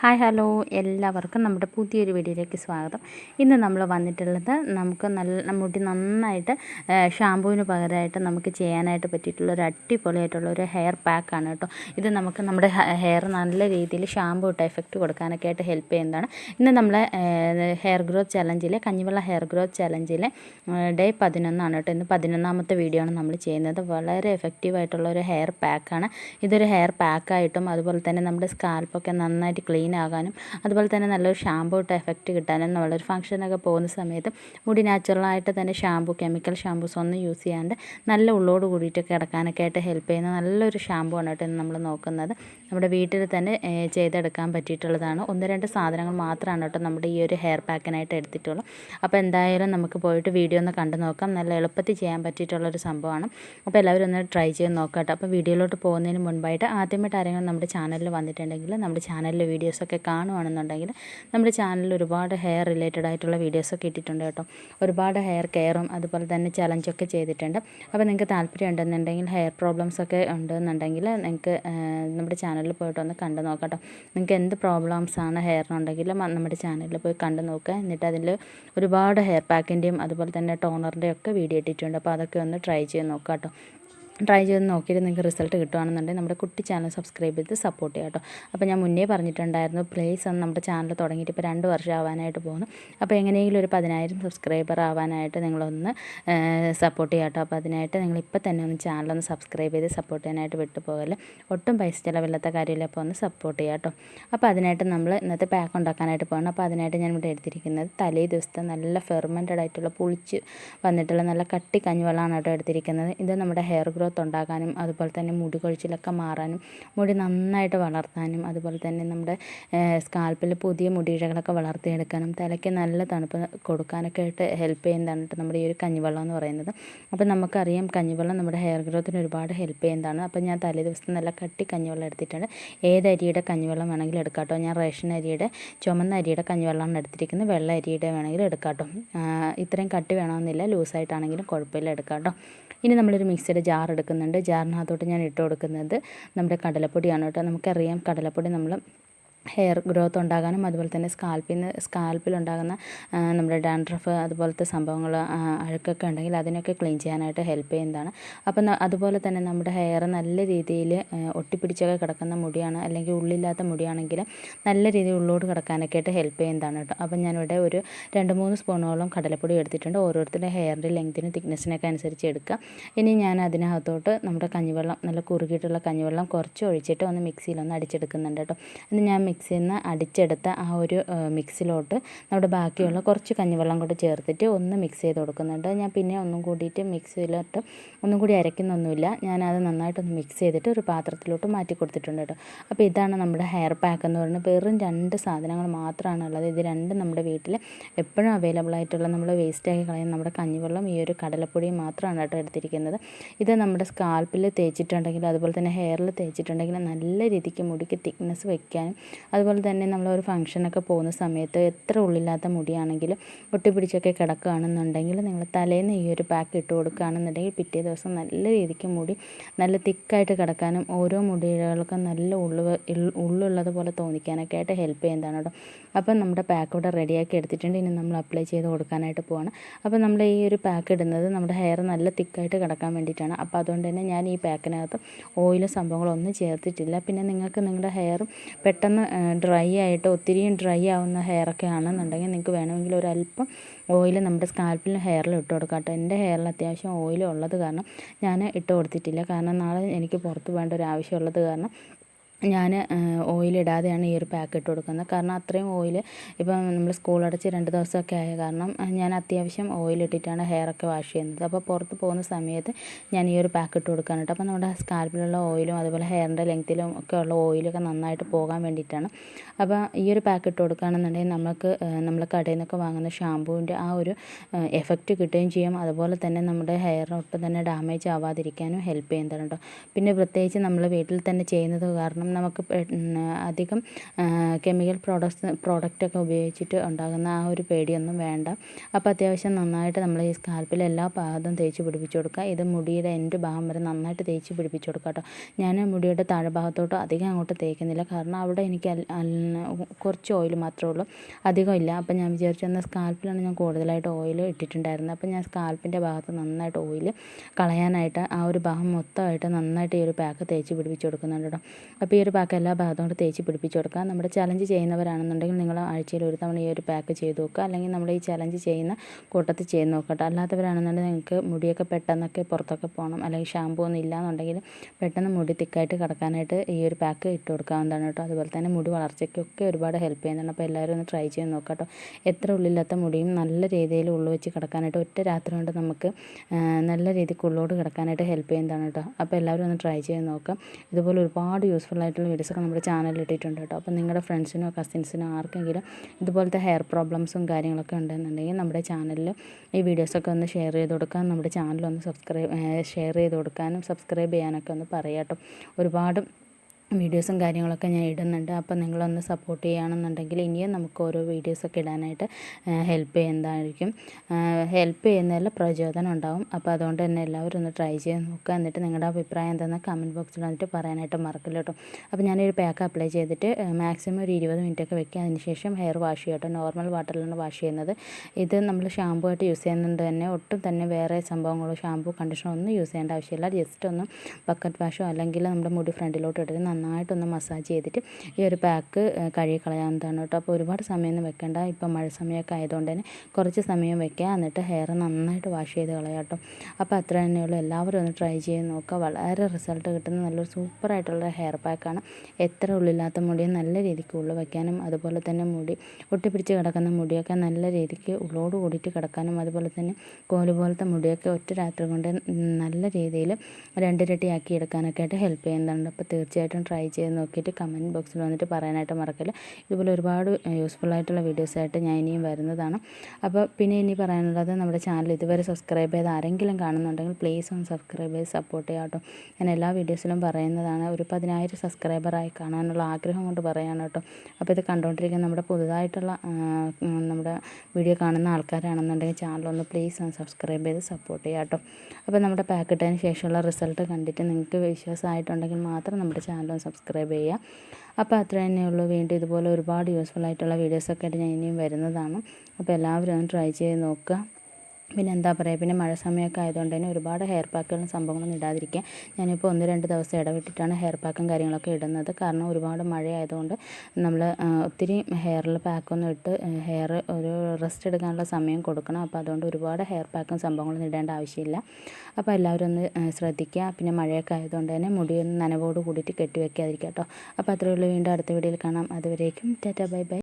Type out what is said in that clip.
Hi hello. എല്ലാവർക്കും നമ്മുടെ പുതിയൊരു വീഡിയോയിലേക്ക് സ്വാഗതം. ഇന്ന് നമ്മൾ വന്നിട്ടുള്ളത് നമുക്ക് നല്ല മുടി നന്നായിട്ട് ഷാമ്പുവിന് പകരമായിട്ട് നമുക്ക് ചെയ്യാനായിട്ട് പറ്റിയിട്ടുള്ള ഒരു അടിപൊളിയായിട്ടുള്ള ഒരു ഹെയർ പാക്കാണ് കേട്ടോ. ഇത് നമുക്ക് നമ്മുടെ ഹെയർ നല്ല രീതിയിൽ ഷാമ്പു ഇട്ട് എഫക്റ്റ് കൊടുക്കാനൊക്കെ ആയിട്ട് ഹെൽപ്പ് ചെയ്യുന്നതാണ്. ഇന്ന് നമ്മളെ ഹെയർ ഗ്രോത്ത് ചലഞ്ചിലെ കഞ്ഞിവെള്ള ഹെയർ ഗ്രോത്ത് ചലഞ്ചിലെ ഡേ പതിനൊന്നാണ് കേട്ടോ. ഇന്ന് പതിനൊന്നാമത്തെ വീഡിയോ ആണ് നമ്മൾ ചെയ്യുന്നത്. വളരെ എഫക്റ്റീവായിട്ടുള്ള ഒരു ഹെയർ പാക്കാണ് ഇതൊരു ഹെയർ പാക്കായിട്ടും അതുപോലെ തന്നെ നമ്മുടെ സ്കാൽപ്പൊക്കെ നന്നായിട്ട് ക്ലീൻ ക്ലീൻ ആകാനും അതുപോലെ തന്നെ നല്ലൊരു ഷാമ്പൂ ഇട്ട് എഫക്റ്റ് കിട്ടാനും നമ്മളൊരു ഫംഗ്ഷനൊക്കെ പോകുന്ന സമയത്ത് മുടി നാച്ചുറലായിട്ട് തന്നെ ഷാമ്പൂ കെമിക്കൽ ഷാമ്പൂസ് ഒന്നും യൂസ് ചെയ്യാണ്ട് നല്ല ഉള്ളോട് കൂടിയിട്ട് കിടക്കാനൊക്കെ ആയിട്ട് ഹെൽപ്പ് ചെയ്യുന്ന നല്ലൊരു ഷാമ്പൂ ആണ് കേട്ടോ നമ്മൾ നോക്കുന്നത്. നമ്മുടെ വീട്ടിൽ തന്നെ ചെയ്തെടുക്കാൻ പറ്റിയിട്ടുള്ളതാണ്. ഒന്ന് രണ്ട് സാധനങ്ങൾ മാത്രമാണ് കേട്ടോ നമ്മുടെ ഈ ഒരു ഹെയർ പാക്കിനായിട്ട് എടുത്തിട്ടുള്ളൂ. അപ്പോൾ എന്തായാലും നമുക്ക് പോയിട്ട് വീഡിയോ ഒന്ന് കണ്ടു നോക്കാം. നല്ല എളുപ്പത്തിൽ ചെയ്യാൻ പറ്റിയിട്ടുള്ളൊരു സംഭവമാണ്. അപ്പോൾ എല്ലാവരും ഒന്ന് ട്രൈ ചെയ്ത് നോക്കാം കേട്ടോ അപ്പോൾ വീഡിയോയിലോട്ട് പോകുന്നതിന് മുൻപായിട്ട് ആദ്യമായിട്ട് ആരെങ്കിലും നമ്മുടെ ചാനലിൽ വന്നിട്ടുണ്ടെങ്കിൽ നമ്മുടെ ചാനലിലെ വീഡിയോസ് വീഡിയോസൊക്കെ കാണുവാണെന്നുണ്ടെങ്കിൽ നമ്മുടെ ചാനലിൽ ഒരുപാട് ഹെയർ റിലേറ്റഡ് ആയിട്ടുള്ള വീഡിയോസൊക്കെ ഇട്ടിട്ടുണ്ട് കേട്ടോ. ഒരുപാട് ഹെയർ കെയറും അതുപോലെ തന്നെ ചലഞ്ചൊക്കെ ചെയ്തിട്ടുണ്ട്. അപ്പോൾ നിങ്ങൾക്ക് താല്പര്യം ഉണ്ടെന്നുണ്ടെങ്കിൽ ഹെയർ പ്രോബ്ലംസ് ഒക്കെ ഉണ്ടെന്നുണ്ടെങ്കിൽ നിങ്ങൾക്ക് നമ്മുടെ ചാനലിൽ പോയിട്ട് ഒന്ന് കണ്ടു നോക്കട്ടോ നിങ്ങൾക്ക് എന്ത് പ്രോബ്ലംസ് ആണ് ഹെയറിനുണ്ടെങ്കിലും നമ്മുടെ ചാനലിൽ പോയി കണ്ടു നോക്കുക. എന്നിട്ട് അതിൽ ഒരുപാട് ഹെയർ പാക്കിന്റെയും അതുപോലെ തന്നെ ടോണറിന്റെയും ഒക്കെ വീഡിയോ ഇട്ടിട്ടുണ്ട്. അപ്പോൾ അതൊക്കെ ഒന്ന് ട്രൈ ചെയ്ത് നോക്കാം കേട്ടോ. ട്രൈ ചെയ്ത് നോക്കിയിട്ട് നിങ്ങൾക്ക് റിസൾട്ട് കിട്ടുകയാണെന്നുണ്ടെങ്കിൽ നമ്മുടെ കുട്ടി ചാനൽ സബ്സ്ക്രൈബ് ചെയ്ത് സപ്പോർട്ട് ചെയ്യാം കേട്ടോ. അപ്പോൾ ഞാൻ മുന്നേ പറഞ്ഞിട്ടുണ്ടായിരുന്നു പ്ലേസ് ഒന്ന് നമ്മുടെ ചാനൽ തുടങ്ങിയിട്ട് ഇപ്പോൾ രണ്ട് വർഷം ആവാനായിട്ട് പോകുന്നു. അപ്പോൾ എങ്ങനെയെങ്കിലും ഒരു പതിനായിരം സബ്സ്ക്രൈബർ ആവാനായിട്ട് നിങ്ങളൊന്ന് സപ്പോർട്ട് ചെയ്യാം കേട്ടോ. അപ്പോൾ അതിനായിട്ട് നിങ്ങൾ ഇപ്പോൾ തന്നെ ഒന്ന് ചാനലൊന്ന് സബ്സ്ക്രൈബ് ചെയ്ത് സപ്പോർട്ട് ചെയ്യാനായിട്ട് വിട്ടു പോകല്ല ഒട്ടും പൈസ ചിലവില്ലാത്ത കാര്യമില്ല അപ്പോൾ ഒന്ന് സപ്പോർട്ട് ചെയ്യാം കേട്ടോ. അപ്പോൾ അതിനായിട്ട് നമ്മൾ ഇന്നത്തെ പാക്ക് ഉണ്ടാക്കാനായിട്ട് പോകണം അപ്പോൾ അതിനായിട്ട് ഞാൻ ഇവിടെ എടുത്തിരിക്കുന്നത് തലേ ദിവസത്തെ നല്ല ഫെർമെന്റഡ് ആയിട്ടുള്ള പുളിച്ച് വന്നിട്ടുള്ള നല്ല കട്ടി കഞ്ഞിവെള്ളമാണ് കേട്ടോ എടുത്തിരിക്കുന്നത്. ഇത് നമ്മുടെ ഹെയർ ഗ്രോത്ത് ഗ്രോത്ത് ഉണ്ടാകാനും അതുപോലെ തന്നെ മുടി കൊഴിച്ചിലൊക്കെ മാറാനും മുടി നന്നായിട്ട് വളർത്താനും അതുപോലെ തന്നെ നമ്മുടെ സ്കാൽപ്പിൽ പുതിയ മുടിയിഴകളൊക്കെ വളർത്തിയെടുക്കാനും തലയ്ക്ക് നല്ല തണുപ്പ് കൊടുക്കാനൊക്കെ ആയിട്ട് ഹെൽപ്പ് ചെയ്യുന്നതാണ് നമ്മുടെ ഈ ഒരു കഞ്ഞിവെള്ളം എന്ന് പറയുന്നത്. അപ്പോൾ നമുക്കറിയാം കഞ്ഞിവെള്ളം നമ്മുടെ ഹെയർ ഗ്രോത്തിന് ഒരുപാട് ഹെൽപ്പ് ചെയ്യുന്നതാണ്. അപ്പോൾ ഞാൻ തലേ ദിവസം നല്ല കട്ടി കഞ്ഞിവെള്ളം എടുത്തിട്ടുണ്ട് ഏത് അരിയുടെ കഞ്ഞിവെള്ളം വേണമെങ്കിലും എടുക്കാട്ടോ കേട്ടോ ഞാൻ റേഷൻ അരിയുടെ ചുമന്ന അരിയുടെ കഞ്ഞിവെള്ളമാണ് എടുത്തിരിക്കുന്നത്. വെള്ള അരിയുടെ വേണമെങ്കിലും എടുക്കാട്ടോ കേട്ടോ ഇത്രയും കട്ടി വേണമെന്നില്ല. ലൂസായിട്ടാണെങ്കിലും കുഴപ്പമില്ല എടുക്കാം കേട്ടോ ഇനി നമ്മളൊരു മിക്സിയുടെ ജാർ എടുക്കുന്നുണ്ട് ജാറിനകത്തോട്ട് ഞാൻ ഇട്ട് കൊടുക്കുന്നത് നമ്മുടെ കടലപ്പൊടിയാണ് കേട്ടോ. നമുക്കറിയാം കടലപ്പൊടി നമ്മൾ ഹെയർ ഗ്രോത്ത് ഉണ്ടാകാനും അതുപോലെ തന്നെ സ്കാൽപ്പിൽ നിന്ന് സ്കാൽപ്പിലുണ്ടാകുന്ന നമ്മുടെ ഡാൻഡ്രഫ് അതുപോലത്തെ സംഭവങ്ങൾ അഴുക്കൊക്കെ ഉണ്ടെങ്കിൽ അതിനൊക്കെ ക്ലീൻ ചെയ്യാനായിട്ട് ഹെൽപ്പ് ചെയ്യുന്നതാണ്. അപ്പം അതുപോലെ തന്നെ നമ്മുടെ ഹെയർ നല്ല രീതിയിൽ ഒട്ടിപ്പിടിച്ചൊക്കെ കിടക്കുന്ന മുടിയാണ് അല്ലെങ്കിൽ ഉള്ളില്ലാത്ത മുടിയാണെങ്കിൽ നല്ല രീതിയിൽ ഉള്ളോട് കിടക്കാനൊക്കെ ആയിട്ട് ഹെൽപ്പ് ചെയ്യുന്നതാണ് കേട്ടോ. അപ്പം ഞാനിവിടെ ഒരു രണ്ട് മൂന്ന് സ്പൂണോളം കടലപ്പൊടി എടുത്തിട്ടുണ്ട്. ഓരോരുത്തരുടെ ഹെയറിന്റെ ലെങ്തിനും തിക്നെസ്സിനൊക്കെ അനുസരിച്ച് എടുക്കുക. ഇനി ഞാൻ അതിനകത്തോട്ട് നമ്മുടെ കഞ്ഞിവെള്ളം നല്ല കുറുകിയിട്ടുള്ള കഞ്ഞിവെള്ളം കുറച്ച് ഒഴിച്ചിട്ട് ഒന്ന് മിക്സിയിലൊന്ന് അടിച്ചെടുക്കുന്നുണ്ട് കേട്ടോ. ഇനി ഞാൻ മിക്സിയിൽ നിന്ന് അടിച്ചെടുത്ത ആ ഒരു മിക്സിലോട്ട് നമ്മുടെ ബാക്കിയുള്ള കുറച്ച് കഞ്ഞിവെള്ളം കൂടി ചേർത്തിട്ട് ഒന്ന് മിക്സ് ചെയ്ത് കൊടുക്കുന്നുണ്ട്. ഞാൻ പിന്നെ ഒന്നും കൂടിയിട്ട് മിക്സിയിലോട്ട് ഒന്നും കൂടി അരയ്ക്കുന്നൊന്നുമില്ല. ഞാനത് നന്നായിട്ടൊന്ന് മിക്സ് ചെയ്തിട്ട് ഒരു പാത്രത്തിലോട്ട് മാറ്റി കൊടുത്തിട്ടുണ്ട് കേട്ടോ. അപ്പോൾ ഇതാണ് നമ്മുടെ ഹെയർ പാക്ക് എന്ന് പറയുന്നത്. വെറും രണ്ട് സാധനങ്ങൾ മാത്രമാണ് ഉള്ളത്. ഇത് രണ്ടും നമ്മുടെ വീട്ടിൽ എപ്പോഴും അവൈലബിൾ ആയിട്ടുള്ള നമ്മൾ വേസ്റ്റാക്കി കളയുന്ന നമ്മുടെ കഞ്ഞിവെള്ളം ഈ ഒരു കടലപ്പൊടിയും മാത്രമാണ് കേട്ടോ എടുത്തിരിക്കുന്നത്. ഇത് നമ്മുടെ സ്കാൽപ്പിൽ തേച്ചിട്ടുണ്ടെങ്കിൽ അതുപോലെ തന്നെ ഹെയറിൽ തേച്ചിട്ടുണ്ടെങ്കിൽ നല്ല രീതിക്ക് മുടിക്ക് തിക്നെസ് വയ്ക്കാനും അതുപോലെ തന്നെ നമ്മൾ ഒരു ഫംഗ്ഷനൊക്കെ പോകുന്ന സമയത്ത് എത്ര ഉള്ളില്ലാത്ത മുടിയാണെങ്കിലും ഒട്ടിപ്പിടിച്ചൊക്കെ കിടക്കുകയാണെന്നുണ്ടെങ്കിൽ നിങ്ങൾ തലേന്ന് ഈ ഒരു പാക്ക് ഇട്ട് കൊടുക്കുകയാണെന്നുണ്ടെങ്കിൽ പിറ്റേ ദിവസം നല്ല രീതിക്ക് മുടി നല്ല തിക്കായിട്ട് കിടക്കാനും ഓരോ മുടികൾക്കും നല്ല ഉള്ളു ഉള്ളുള്ളത് പോലെ തോന്നിക്കാനൊക്കെ ആയിട്ട് ഹെൽപ്പ് ചെയ്യുന്നതാണ് കേട്ടോ. അപ്പം നമ്മുടെ പാക്ക് ഇവിടെ റെഡിയാക്കി എടുത്തിട്ടുണ്ട്. ഇനി നമ്മൾ അപ്ലൈ ചെയ്ത് കൊടുക്കാനായിട്ട് പോവാണ്. അപ്പോൾ നമ്മൾ ഈ ഒരു പാക്ക് ഇടുന്നത് നമ്മുടെ ഹെയർ നല്ല തിക്കായിട്ട് കിടക്കാൻ വേണ്ടിയിട്ടാണ്. അപ്പോൾ അതുകൊണ്ട് തന്നെ ഞാൻ ഈ പാക്കിനകത്ത് ഓയിലും സംഭവങ്ങളൊന്നും ചേർത്തിട്ടില്ല. പിന്നെ നിങ്ങൾക്ക് നിങ്ങളുടെ ഹെയറും പെട്ടെന്ന് ഡ്രൈ ആയിട്ട് ഒത്തിരിയും ഡ്രൈ ആവുന്ന ഹെയറൊക്കെ ആണെന്നുണ്ടെങ്കിൽ നിങ്ങൾക്ക് വേണമെങ്കിൽ ഒരല്പം ഓയിൽ നമ്മുടെ സ്കാൽപ്പിലും ഹെയറിലും ഇട്ട് കൊടുക്കാം കേട്ടോ. എന്റെ ഹെയറിൽ അത്യാവശ്യം ഓയിൽ ഉള്ളത് കാരണം ഞാൻ ഇട്ട് കൊടുത്തിട്ടില്ല. കാരണം നാളെ എനിക്ക് പുറത്ത് പോകേണ്ട ഒരു ആവശ്യമുള്ളത് കാരണം ഞാൻ ഓയിലിടാതെയാണ് ഈ ഒരു പാക്ക് ഇട്ട് കൊടുക്കുന്നത്. കാരണം അത്രയും ഓയിൽ ഇപ്പം നമ്മൾ സ്കൂൾ അടച്ച് രണ്ട് ദിവസമൊക്കെ ആയ കാരണം ഞാൻ അത്യാവശ്യം ഓയിലിട്ടിട്ടാണ് ഹെയറൊക്കെ വാഷ് ചെയ്യുന്നത്. അപ്പോൾ പുറത്ത് പോകുന്ന സമയത്ത് ഞാൻ ഈ ഒരു പാക്ക് ഇട്ട് കൊടുക്കാൻ കേട്ടോ. അപ്പോൾ നമ്മുടെ സ്കാൽപ്പിലുള്ള ഓയിലും അതുപോലെ ഹെയറിന്റെ ലെങ്ത്തിലും ഒക്കെ ഉള്ള ഓയിലൊക്കെ നന്നായിട്ട് പോകാൻ വേണ്ടിയിട്ടാണ്. അപ്പോൾ ഈ ഒരു പാക്ക് ഇട്ട് കൊടുക്കുകയാണെന്നുണ്ടെങ്കിൽ നമുക്ക് നമ്മൾ കടയിൽ നിന്നൊക്കെ വാങ്ങുന്ന ഷാമ്പൂവിന്റെ ആ ഒരു എഫക്റ്റ് കിട്ടുകയും ചെയ്യും. അതുപോലെ തന്നെ നമ്മുടെ ഹെയറിനൊട്ടും തന്നെ ഡാമേജ് ആവാതിരിക്കാനും ഹെൽപ്പ് ചെയ്യുന്നതാണ് കേട്ടോ. പിന്നെ പ്രത്യേകിച്ച് നമ്മൾ വീട്ടിൽ തന്നെ ചെയ്യുന്നത് കാരണം നമുക്ക് അധികം കെമിക്കൽ പ്രോഡക്ട്സ് പ്രോഡക്റ്റൊക്കെ ഉപയോഗിച്ചിട്ട് ഉണ്ടാകുന്ന ആ ഒരു പേടിയൊന്നും വേണ്ട. അപ്പോൾ അത്യാവശ്യം നന്നായിട്ട് നമ്മൾ ഈ സ്കാൽപ്പിൽ എല്ലാ ഭാഗത്തും തേച്ച് പിടിപ്പിച്ച് കൊടുക്കുക. ഇത് മുടിയുടെ എന്റെ ഭാഗം വരെ നന്നായിട്ട് തേച്ച് പിടിപ്പിച്ച് കൊടുക്കുക കേട്ടോ. ഞാൻ മുടിയുടെ താഴ്ഭാഗത്തോട്ടോ അധികം അങ്ങോട്ട് തേക്കുന്നില്ല. കാരണം അവിടെ എനിക്ക് കുറച്ച് ഓയിൽ മാത്രമേ ഉള്ളൂ. അധികം ഇല്ല. അപ്പം ഞാൻ വിചാരിച്ചു എന്നാൽ സ്കാൽപ്പിലാണ് ഞാൻ കൂടുതലായിട്ട് ഓയിൽ ഇട്ടിട്ടുണ്ടായിരുന്നത്. അപ്പം ഞാൻ സ്കാൽപ്പിന്റെ ഭാഗത്ത് നന്നായിട്ട് ഓയിൽ കളയാനായിട്ട് ആ ഒരു ഭാഗം മൊത്തമായിട്ട് നന്നായിട്ട് ഈ ഒരു പാക്ക് തേച്ച് പിടിപ്പിച്ച് കൊടുക്കുന്നുണ്ട് കേട്ടോ. അപ്പോൾ ഈ ഒരു പാക്ക് എല്ലാ ഭാഗത്തും കൊണ്ട് തേച്ച് പിടിപ്പിച്ച് കൊടുക്കുക. നമ്മുടെ ചലഞ്ച് ചെയ്യുന്നവരാണെന്നുണ്ടെങ്കിൽ നിങ്ങൾ ആഴ്ചയിൽ ഒരു തവണ ഈ ഒരു പാക്ക് ചെയ്ത് നോക്കുക. അല്ലെങ്കിൽ നമ്മൾ ഈ ചലഞ്ച് ചെയ്യുന്ന കൂട്ടത്തിൽ ചെയ്ത് നോക്കട്ടെ അല്ലാത്തവരാണെന്നുണ്ടെങ്കിൽ നിങ്ങൾക്ക് മുടിയൊക്കെ പെട്ടെന്നൊക്കെ പുറത്തൊക്കെ പോകണം. അല്ലെങ്കിൽ ഷാമ്പൂ ഒന്നും ഇല്ലാന്നുണ്ടെങ്കിൽ പെട്ടെന്ന് മുടി തിക്കായിട്ട് കിടക്കാനായിട്ട് ഈ ഒരു പാക്ക് ഇട്ട് കൊടുക്കാവുന്നതാണ് കേട്ടോ. അതുപോലെ തന്നെ മുടി വളർച്ചയ്ക്കൊക്കെ ഒരുപാട് ഹെൽപ്പ് ചെയ്യുന്നുണ്ട്. അപ്പോൾ എല്ലാവരും ഒന്ന് ട്രൈ ചെയ്ത് നോക്കാം കേട്ടോ. എത്ര ഉള്ളില്ലാത്ത മുടിയും നല്ല രീതിയിൽ ഉള്ളു വെച്ച് കിടക്കാനായിട്ട് ഒറ്റ രാത്രി കൊണ്ട് നമുക്ക് നല്ല രീതിക്ക് ഉള്ളോട് കിടക്കാനായിട്ട് ഹെൽപ്പ് ചെയ്യുന്നതാണ് കേട്ടോ. അപ്പോൾ എല്ലാവരും ഒന്ന് ട്രൈ ചെയ്ത് നോക്കാം ഇതുപോലെ ഒരുപാട് യൂസ്ഫുൾ ആയിട്ടുള്ള വീഡിയോസൊക്കെ നമ്മുടെ ചാനലിൽ ഇട്ടിട്ടുണ്ട് കേട്ടോ. അപ്പോൾ നിങ്ങളുടെ ഫ്രണ്ട്സിനോ കസിൻസിനോ ആർക്കെങ്കിലും ഇതുപോലത്തെ ഹെയർ പ്രോബ്ലംസും കാര്യങ്ങളൊക്കെ ഉണ്ടെന്നുണ്ടെങ്കിൽ നമ്മുടെ ചാനലിൽ ഈ വീഡിയോസൊക്കെ ഒന്ന് ഷെയർ ചെയ്ത് കൊടുക്കാൻ നമ്മുടെ ചാനലൊന്ന് സബ്സ്ക്രൈബ് ഷെയർ ചെയ്ത് കൊടുക്കാനും സബ്സ്ക്രൈബ് ചെയ്യാനൊക്കെ ഒന്ന് പറയാം കേട്ടോ. ഒരുപാട് വീഡിയോസും കാര്യങ്ങളൊക്കെ ഞാൻ ഇടുന്നുണ്ട്. അപ്പോൾ നിങ്ങളൊന്ന് സപ്പോർട്ട് ചെയ്യുകയാണെന്നുണ്ടെങ്കിൽ ഇനിയും നമുക്ക് ഓരോ വീഡിയോസൊക്കെ ഇടാനായിട്ട് ഹെൽപ്പ് ചെയ്യുന്നതായിരിക്കും. ഹെൽപ്പ് ചെയ്യുന്നതിൽ പ്രചോദനം ഉണ്ടാവും. അപ്പോൾ അതുകൊണ്ട് തന്നെ എല്ലാവരും ഒന്ന് ട്രൈ ചെയ്ത് നോക്കുക. എന്നിട്ട് നിങ്ങളുടെ അഭിപ്രായം എന്താണെന്ന് കമന്റ് ബോക്സിൽ വന്നിട്ട് പറയാനായിട്ട് മറക്കില്ല കേട്ടോ. അപ്പോൾ ഞാനൊരു പാക്ക് അപ്ലൈ ചെയ്തിട്ട് മാക്സിമം ഒരു ഇരുപത് മിനിറ്റൊക്കെ വെക്കുക. അതിനുശേഷം ഹെയർ വാഷ് ചെയ്യുക കേട്ടോ. നോർമൽ വാട്ടറിലാണ് വാഷ് ചെയ്യുന്നത്. ഇത് നമ്മൾ ഷാമ്പൂ ആയിട്ട് യൂസ് ചെയ്യുന്നുണ്ട് തന്നെ. ഒട്ടും തന്നെ വേറെ സംഭവങ്ങളോ ഷാമ്പൂ കണ്ടീഷനോ ഒന്നും യൂസ് ചെയ്യേണ്ട ആവശ്യമില്ല. ജസ്റ്റ് ഒന്ന് ബക്കറ്റ് വാഷോ അല്ലെങ്കിൽ നമ്മുടെ മുടി ഫ്രണ്ടിലോട്ട് ഇട്ടിട്ട് നന്നായിട്ടൊന്ന് മസാജ് ചെയ്തിട്ട് ഈ ഒരു പാക്ക് കഴുകി കളയാവുന്നതാണ് കേട്ടോ. അപ്പോൾ ഒരുപാട് സമയമൊന്നും വെക്കേണ്ട. ഇപ്പോൾ മഴ സമയമൊക്കെ ആയതുകൊണ്ട് തന്നെ കുറച്ച് സമയം വെക്കുക. എന്നിട്ട് ഹെയർ നന്നായിട്ട് വാഷ് ചെയ്ത് കളയാം കേട്ടോ. അപ്പോൾ അത്ര തന്നെയുള്ളൂ എല്ലാവരും ഒന്ന് ട്രൈ ചെയ്ത് നോക്കുക. വളരെ റിസൾട്ട് കിട്ടുന്ന നല്ലൊരു സൂപ്പറായിട്ടുള്ള ഹെയർ പാക്കാണ് എത്ര ഉള്ളില്ലാത്ത മുടിയും നല്ല രീതിക്ക് ഉള്ളു വയ്ക്കാനും അതുപോലെ തന്നെ മുടി ഒട്ടിപ്പിടിച്ച് കിടക്കുന്ന മുടിയൊക്കെ നല്ല രീതിക്ക് ഉള്ളോട് കൂടിയിട്ട് കിടക്കാനും അതുപോലെ തന്നെ കോൽ പോലത്തെ മുടിയൊക്കെ ഒറ്റ രാത്രി കൊണ്ട് നല്ല രീതിയിൽ രണ്ടിരട്ടിയാക്കി എടുക്കാനൊക്കെ ആയിട്ട് ഹെൽപ്പ് ചെയ്യുന്നുണ്ട്. അപ്പോൾ തീർച്ചയായിട്ടും ട്രൈ ചെയ്ത് നോക്കിയിട്ട് കമന്റ് ബോക്സിൽ വന്നിട്ട് പറയാനായിട്ട് മറക്കില്ല. ഇതുപോലെ ഒരുപാട് യൂസ്ഫുൾ ആയിട്ടുള്ള വീഡിയോസായിട്ട് ഞാൻ ഇനിയും വരുന്നതാണ്. അപ്പോൾ പിന്നെ ഇനി പറയാനുള്ളത് നമ്മുടെ ചാനൽ ഇതുവരെ സബ്സ്ക്രൈബ് ചെയ്ത് ആരെങ്കിലും കാണുന്നുണ്ടെങ്കിൽ പ്ലീസ് ഒന്ന് സബ്സ്ക്രൈബ് ചെയ്ത് സപ്പോർട്ട് ചെയ്യാം കേട്ടോ. ഞാൻ എല്ലാ വീഡിയോസിലും പറയുന്നതാണ് ഒരു പതിനായിരം സബ്സ്ക്രൈബറായി കാണാനുള്ള ആഗ്രഹം കൊണ്ട് പറയാണ് കേട്ടോ. അപ്പോൾ ഇത് കണ്ടുകൊണ്ടിരിക്കുന്ന നമ്മുടെ പുതുതായിട്ടുള്ള നമ്മുടെ വീഡിയോ കാണുന്ന ആൾക്കാരാണെന്നുണ്ടെങ്കിൽ ചാനലൊന്ന് പ്ലീസ് ഒന്ന് സബ്സ്ക്രൈബ് ചെയ്ത് സപ്പോർട്ട് ചെയ്യാം കേട്ടോ. അപ്പോൾ നമ്മുടെ പാക്ക് ഇട്ടതിന് ശേഷമുള്ള റിസൾട്ട് കണ്ടിട്ട് നിങ്ങൾക്ക് വിശ്വാസമായിട്ടുണ്ടെങ്കിൽ മാത്രം നമ്മുടെ ചാനൽ സബ്സ്ക്രൈബ് ചെയ്യുക. അപ്പോൾ അത്ര തന്നെയുള്ളൂ. വീണ്ടും ഇതുപോലെ ഒരുപാട് യൂസ്ഫുൾ ആയിട്ടുള്ള വീഡിയോസൊക്കെ ആയിട്ട് ഞാൻ ഇനിയും വരുന്നതാണ്. അപ്പോൾ എല്ലാവരും ഒന്ന് ട്രൈ ചെയ്ത് നോക്കുക. പിന്നെ എന്താ പറയുക പിന്നെ മഴ സമയമൊക്കെ ആയതുകൊണ്ട് തന്നെ ഒരുപാട് ഹെയർ പാക്കുകളും സംഭവങ്ങളൊന്നും ഇടാതിരിക്കുക ഞാനിപ്പോൾ ഒന്ന് രണ്ട് ദിവസം ഇടവിട്ടിട്ടാണ് ഹെയർ പാക്കും കാര്യങ്ങളൊക്കെ ഇടുന്നത്. കാരണം ഒരുപാട് മഴയായതുകൊണ്ട് നമ്മൾ ഒത്തിരി ഹെയറിൽ പാക്കൊന്നും ഇട്ട് ഹെയർ ഒരു റെസ്റ്റ് എടുക്കാനുള്ള സമയം കൊടുക്കണം. അപ്പോൾ അതുകൊണ്ട് ഒരുപാട് ഹെയർ പാക്കും സംഭവങ്ങളൊന്നും ഇടേണ്ട ആവശ്യമില്ല. അപ്പോൾ എല്ലാവരും ഒന്ന് ശ്രദ്ധിക്കുക. പിന്നെ മഴയൊക്കെ ആയതുകൊണ്ട് തന്നെ മുടിയൊന്ന് നനവോട് കൂടിയിട്ട് കെട്ടി വെക്കാതിരിക്കുക കേട്ടോ. അപ്പോൾ അത്രയേ ഉള്ളൂ. വീണ്ടും അടുത്ത വീഡിയോയിൽ കാണാം. അതുവരേക്കും ടാറ്റ ബൈ ബൈ.